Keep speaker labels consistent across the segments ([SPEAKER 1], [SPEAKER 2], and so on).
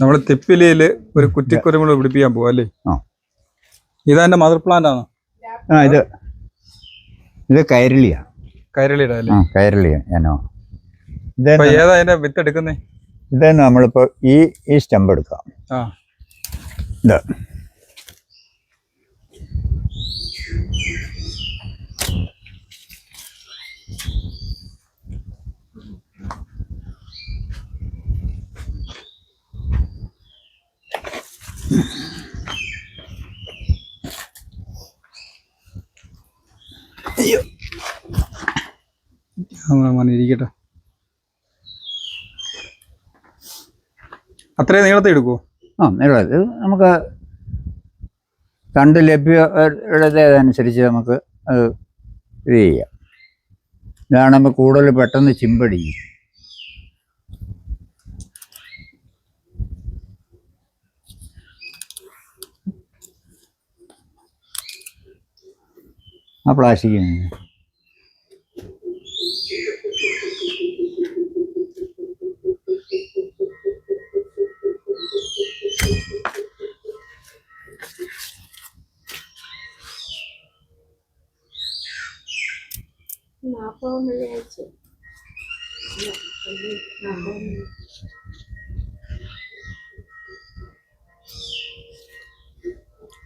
[SPEAKER 1] നമ്മൾ തെപ്പിലയിൽ ഒരു കുറ്റിക്കുരുമുളക് പിടിപ്പിക്കാൻ പോവാ അല്ലേ?
[SPEAKER 2] ആ.
[SPEAKER 1] ഇതെന്റെ മദർ പ്ലാന്റ് ആണ്.
[SPEAKER 2] ആ ഇത് ഇത് കൈരളിയാ.
[SPEAKER 1] കൈരളിയുടെ അല്ലേ?
[SPEAKER 2] കൈരളിയാ ഞാനോ.
[SPEAKER 1] ഏതാ അതിന്റെ വിത്ത് എടുക്കുന്നേ?
[SPEAKER 2] ഇത് നമ്മളിപ്പോ ഈ ഈ സ്റ്റമ്പ് എടുക്കാം.
[SPEAKER 1] ആ.
[SPEAKER 2] ഇത്.
[SPEAKER 1] അങ്ങനെ ഇരിക്കട്ടെ. അത്രയും നീളത്തെ എടുക്കുമോ
[SPEAKER 2] ആ നീളം ഇത് നമുക്ക് കണ്ട് ലഭ്യതനുസരിച്ച് നമുക്ക് അത് ഇത് ചെയ്യാം. ഇതാണ് നമുക്ക് കൂടുതൽ പെട്ടെന്ന് ചിമ്പടിക്കും ആ പ്ലാസ്റ്റിക്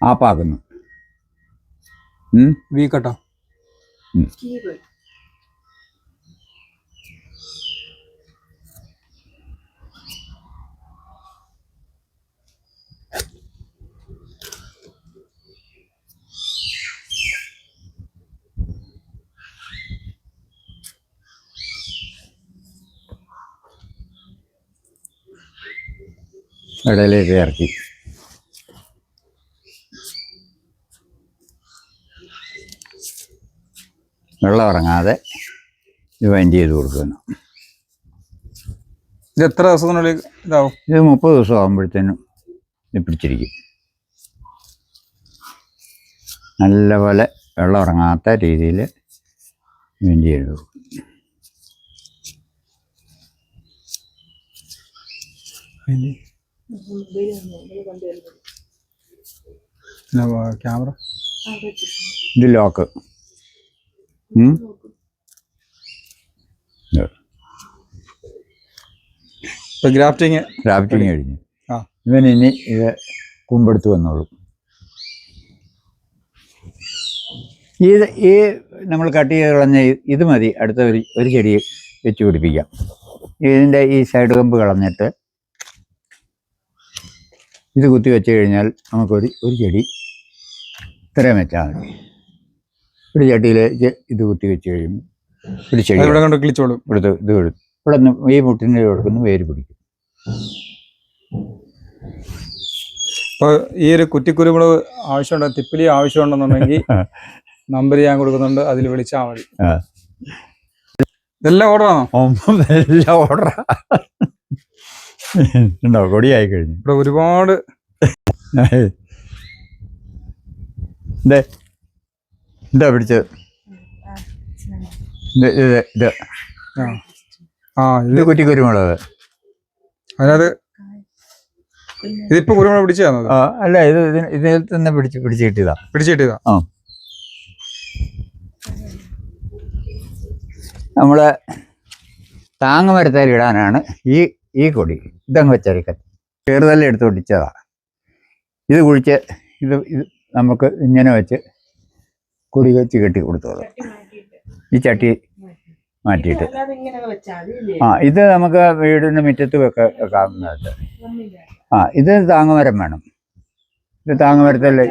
[SPEAKER 2] ആപ്പാക്കുന്നു?
[SPEAKER 1] വി കട്ടോ.
[SPEAKER 3] സ്റ്റീവ്
[SPEAKER 2] ഇടയിലേക്ക് ഇറക്കി. വെള്ളം ഇറങ്ങാതെ ഇത് വൈൻഡ് ചെയ്ത് കൊടുക്കണം
[SPEAKER 1] ഇത് എത്ര ദിവസത്തിനുള്ളിൽ ഇതാവും?
[SPEAKER 2] ഇത് മുപ്പത് ദിവസം ആകുമ്പോഴത്തേനും ഇത് പിടിച്ചിരിക്കും. നല്ലപോലെ വെള്ളം ഇറങ്ങാത്ത രീതിയിൽ വൈൻഡ് ചെയ്ത് കൊടുക്കും.
[SPEAKER 1] ക്യാമറ?
[SPEAKER 2] ഇത് ലോക്ക്.
[SPEAKER 1] ഗ്രാഫ്റ്റിങ്
[SPEAKER 2] ഗ്രാഫ്റ്റിങ് കഴിഞ്ഞു. ഇവൻ ഇനി ഇത് കുമ്പെടുത്ത് വന്നോളൂ. ഇത് ഈ നമ്മൾ കട്ട് ചെയ്ത് കളഞ്ഞ ഇത് മതി. അടുത്ത ഒരു ഒരു ചെടി വെച്ച് പിടിപ്പിക്കാം. ഇതിന്റെ ഈ സൈഡ് കമ്പ് കളഞ്ഞിട്ട് ഇത് കുത്തി വെച്ച് കഴിഞ്ഞാൽ നമുക്കൊരു ഒരു ചെടി ഇത്രയും വെച്ചാൽ മതി. ഒരു ചട്ടിയിലേക്ക് ഇത് കുത്തി വെച്ച് കഴിയുമ്പോൾ ഒരു ചെടി
[SPEAKER 1] ഇവിടെ കൊണ്ട് കിളിച്ചോളും?
[SPEAKER 2] ഇവിടുത്തെ ഇത് കൊടുത്തു ഇവിടെ നിന്ന് ഈ മുട്ടിന്റെ കൊടുക്കുന്ന വേര് പിടിക്കും.
[SPEAKER 1] അപ്പോൾ ഈ ഒരു കുറ്റിക്കുരുമുളക് ആവശ്യമുണ്ട്? തിപ്പിലി ആവശ്യമുണ്ടെന്നുണ്ടെങ്കിൽ നമ്പർ ഞാൻ കൊടുക്കുന്നുണ്ട്. അതിൽ വിളിച്ചാൽ മതി. ഇതെല്ലാം ഓർഡർ ആണോ
[SPEAKER 2] എല്ലാം ഓർഡർ ഉണ്ടോ? കൊടിയായി കഴിഞ്ഞു.
[SPEAKER 1] ഇവിടെ ഒരുപാട്
[SPEAKER 2] ഇതേ പിടിച്ചത് ഇത് ഇത്
[SPEAKER 1] ആ ഇത്
[SPEAKER 2] കുറ്റി കുരുമുളക്.
[SPEAKER 1] അതിനകത്ത് ഇതിപ്പോ കുരുമുളക് പിടിച്ചു തന്നത്
[SPEAKER 2] ആ അല്ല ഇത് ഇതിന് ഇതിൽ തന്നെ പിടിച്ച് പിടിച്ച് കിട്ടിയതാ.
[SPEAKER 1] പിടിച്ചു കിട്ടിയതാ?
[SPEAKER 2] ആ. നമ്മൾ താങ്ങുമരത്തേൽ ഇടാനാണ് ഈ ഈ കൊടി. ഇതങ്ങ് വെച്ചരിക്കൽ. ചെറുതല്ല എടുത്ത് പിടിച്ചതാ ഇത് കുഴിച്ച് ഇത് ഇത് നമുക്ക് ഇങ്ങനെ വെച്ച് കൊടി വെച്ച് കെട്ടി കൊടുത്തത് ഈ ചട്ടി മാറ്റിയിട്ട്. ആ ഇത് നമുക്ക് വീടിന്റെ മുറ്റത്ത് വെക്ക വെക്കാവുന്നത് ആ ഇത് താങ്ങുമരം വേണം. ഇത് താങ്ങുമരത്തല്ലേ